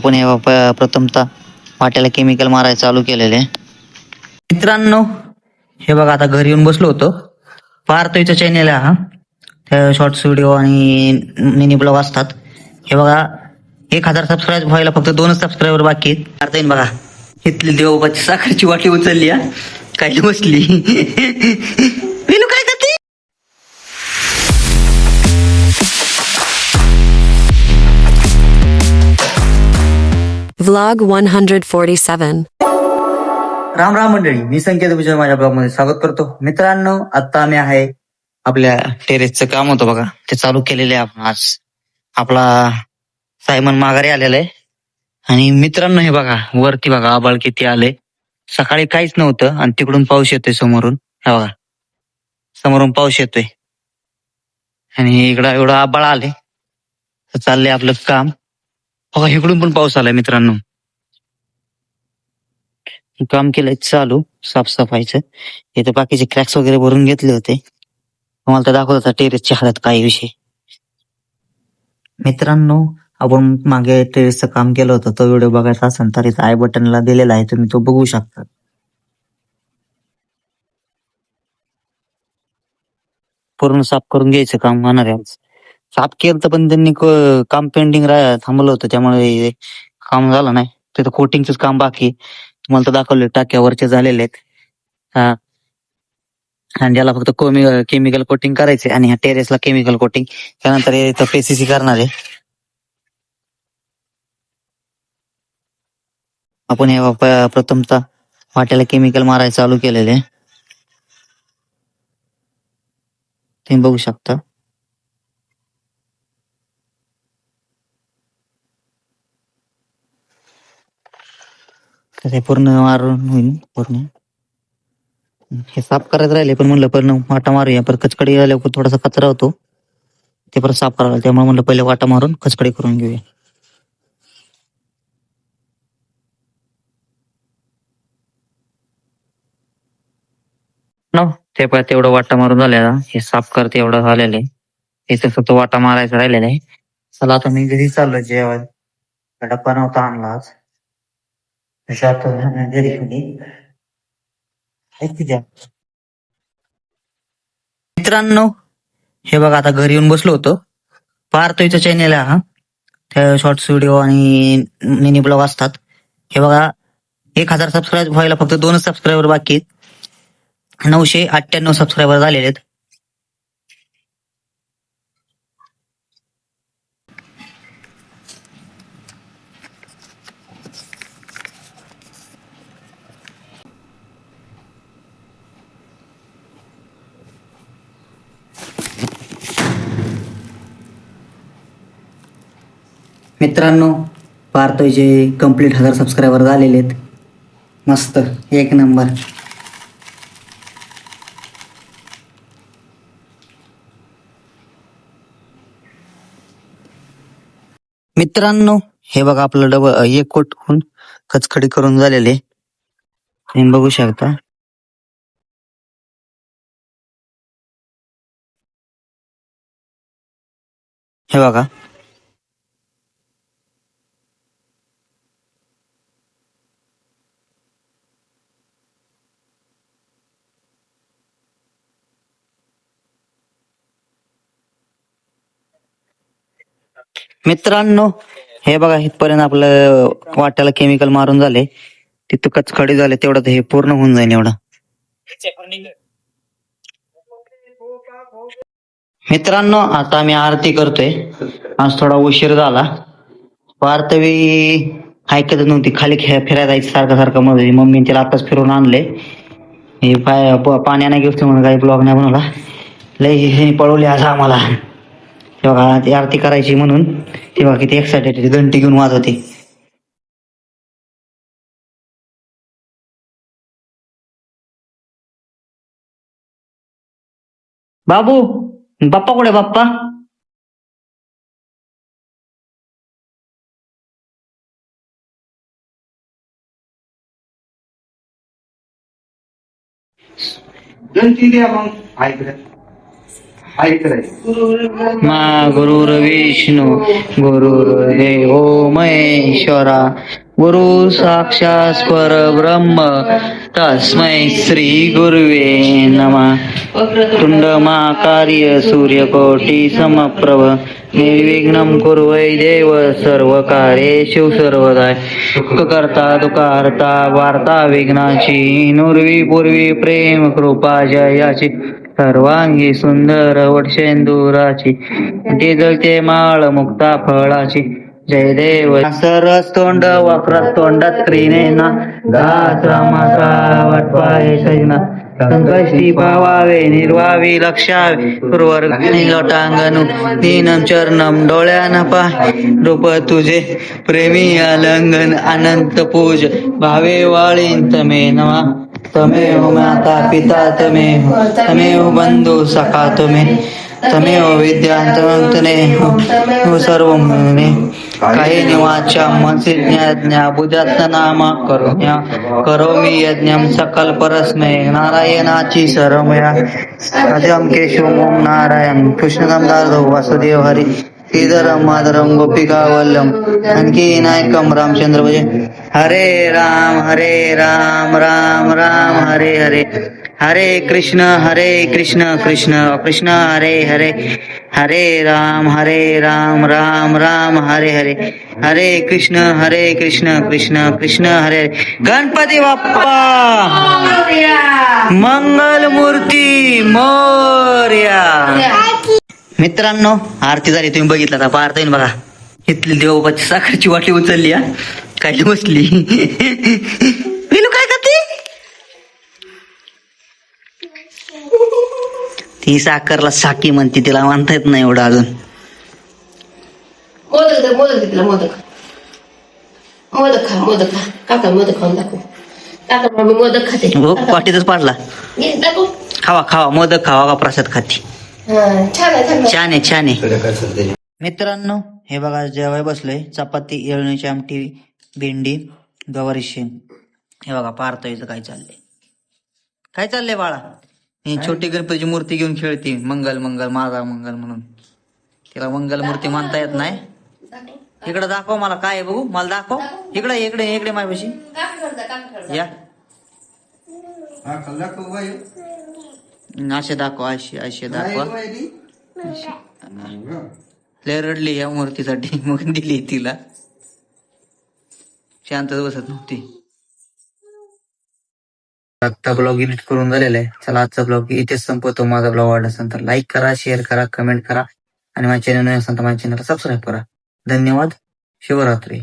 आपण हे प- प्रथमतः वाट्याला केमिकल मारायला चालू केलेले. मित्रांनो हे बघा आता घरी येऊन बसलो होतो. पार्थोईचा चॅनेल हा. त्या शॉर्ट्स व्हिडिओ आणि मिनी ब्लॉग असतात. हे बघा एक हजार सबस्क्राईब व्हायला फक्त दोनच सबस्क्रायबर बाकी आहेत. येईन बघा. इथली देवबाची साखरची वाटी उचलली हा. काही बसली. Vlog one hundred Vlog 147. Ram Ram मंडळी मी संकेत विजय माझ्या ब्लॉगमध्ये स्वागत करतो. मित्रांनो आता आम्ही आहे आपल्या टेरेसचं काम होतं बघा. ते चालू केलेले आहे आपण आज. आपला सायमन माघारी आलेला आहे. आणि मित्रांनो हे बघा वरती बघा आबाळ किती आले. सकाळी काहीच नव्हतं आणि तिकडून पाऊस येतोय समोरून. हे बघा. समोरून पाऊस येतोय. आणि इकडं एवढं आबाळ आले. तर चाललंय आपलं काम. बघा इकडून पण पाऊस आलाय मित्रांनो. काम केलंय चालू साफसफाईचं. इथे बाकीचे क्रॅक्स वगैरे भरून घेतले होते. तुम्हाला तर दाखवत होता टेरेसची हालत काय विषय. मित्रांनो आपण मागे टेरेसचं काम केलं होतं. तो व्हिडिओ बघायचा असेल तर इथं आय बटनला दिलेला आहे. तुम्ही तो बघू शकता. पूर्ण साफ करून घ्यायचं काम होणार आहे साफ केलं तर पण त्यांनी क- काम पेंडिंग थांबलं होतं. त्यामुळे काम झालं नाही. तिथं कोटिंगच काम बाकी आहे. तुम्हाला तर दाखवले टाक्यावरचे झालेले आहेत. हा. आणि ज्याला फक्त केमिकल कोटिंग करायचे आणि ह्या टेरेसला केमिकल कोटिंग त्यानंतर हे इथं पेसीसी करणार आहे. आपण हे प- प्रथमतः वाट्याला केमिकल मारायला चालू केलेले तुम्ही बघू शकता. तर पूर्ण मारून होईल पूर्ण. हे साफ करायचं राहिले पण म्हणलं पहिलं वाटा मारूया. परत कचकडी आल्यावर थोडासा कचरा होतो. ते परत साफ करायला त्यामुळे म्हणलं पहिले वाटा मारून कचकडी करून घेऊया. ते पण तेवढं वाटा मारून झालेला. हे साफ करते एवढं झालेलं आहे. हे तसं तो वाटा मारायचा राहिलेला आहे. चला आता मी घरी चाललो जेवण डब्बा नव्हता आणला आज. शात घरी मित्रांनो हे बघा आता घरी येऊन बसलो होतो. पार्थोईचा चॅनेल आहे हा. त्या शॉर्ट्स व्हिडिओ आणि मिनी ब्लॉग असतात. हे बघा एक हजार सबस्क्राईब व्हायला फक्त दोनच सबस्क्रायबर बाकी आहेत. नऊशे अठ्ठ्याण्णव सबस्क्रायबर झालेले आहेत. मित्रांनो पार्थोयचे कंप्लीट हजार सबस्क्रायबर झालेले आहेत मस्त एक नंबर मित्रांनो हे बघा आपलं डबल एक कोट होऊन कचखडी करून झालेले. तुम्ही बघू शकता. हे बघा. मित्रांनो हे बघा इथपर्यंत आपलं वाट्याला केमिकल मारून झाले. तिथं कचखडी झाले तेवढं तर हे पूर्ण होऊन जाईल एवढं. मित्रांनो आता आम्ही आरती करतोय. आज थोडा उशीर झाला. वार्तवी ऐकत नव्हती. खाली फिरायला जायची सारखं सारखं मध्ये मम्मी तिला आताच फिरून आणले. हे पाय पाण्याने घेतो म्हणून काही ब्लॉग नाही बनवला. लय हे पळवली आज आम्हाला. तेव्हा बघा ती आरती करायची म्हणून तेव्हा बघा किती एक्साइटेड घंटी घेऊन वाजवते. बाबू बाप्पा कुठे बाप्पा? गणती द्या मग. ऐकलं मा गुरुर विष्णू गुरुर्देव महेश्वरा. गुरु साक्षात परब्रह्म तस्मै श्री गुरुवे नमा. तुंड महाकार्य सूर्यकोटी समप्रभ. निर्विघ्नं कुर्वै देव सर्व कार्येषु सर्वदा करता दुकारता वार्ता विघ्नाची नुर्वी पूर्वी प्रेम कृपा जयाची. सर्वांगी सुंदर वटशेंदुराची डिजलते माळ मुक्ता फळाची. जय देव सरस तोंड वक्रत तोंडात त्रिनेना. दास रामाचा संकष्टी पावावे निर्वावी लक्षावे. पूर्वर लोटांगणू दीनम चरणम डोळ्यान पाय रूप तुझे प्रेमी आलंगन अनंत पूज. भावे वाळींत तमे नवा तमेव माता पिता तमेव तमेव बंधु सखा तुमे तमेव विद्यांतमंतने हो सर्व मुने। काही निवाच्या मनसी ज्ञाज्ञा बुजात नामा करुण्या। करोमी यज्ञम सकल परस्मे नारायणाची सरमया अजम केशव ओम नारायण कृष्णकम दारदव वासुदेव हरी श्रीधरम माधरम गोपिका वल्लम आणखी नायकम रामचंद्र भजे। हरे राम हरे राम राम राम हरे हरे। हरे कृष्ण हरे कृष्ण कृष्ण कृष्ण हरे हरे। हरे राम हरे राम राम राम हरे हरे। हरे कृष्ण हरे कृष्ण कृष्ण कृष्ण हरे। हरे गणपती बाप्पा! मंगल मूर्ती मोर्या। मित्रांनो आरती झाली तुम्ही बघितलं आता पाहता येईल बघा. इथली देवबाची साखरची वाटी उचलली हा. काय बसली? विनू काय करते? ती साखरला साकी म्हणते तिला म्हणता येत नाही एवढं अजून. मोदक दे मोदक दे तिला मोदक. मोदक खा मोदक खा. काका मोदक खाऊन दाखव. काका मम्मी मोदक खाते. हो पाठीतच पाडला. ये, दाखव. खावा खावा मोदक खावा का प्रसाद खाती. हा, छान आहे छान आहे. छान आहे छान आहे. मित्रांनो हे बघा जेवाय बसलोय. चपाती येळणीची आमटी भेंडी गवारी शेंग. हे बघा पारतोयचं काय चाललंय. काय चाललंय बाळा? ही छोटी गणपतीची मूर्ती घेऊन खेळते मंगल मंगल माझा मंगल म्हणून. तिला मंगल मूर्ती म्हणता येत नाही. इकडे दाखव मला काय आहे बघू? मला दाखव. इकडे इकडे इकडे माझ्यापाशी. या. असे दाखव असे असे दाखवा. लय रडली या मूर्तीसाठी मग दिली तिला. शांत बसत नव्हती. आजचा ब्लॉग एडिट करून झालेला आहे. चला आजचा ब्लॉग इथेच संपवतो. माझा ब्लॉग आवडला असेल तर लाईक करा शेअर करा कमेंट करा आणि माझ्या चॅनल असेल तर माझ्या चॅनलला सबस्क्राईब करा. धन्यवाद. शिवरात्री.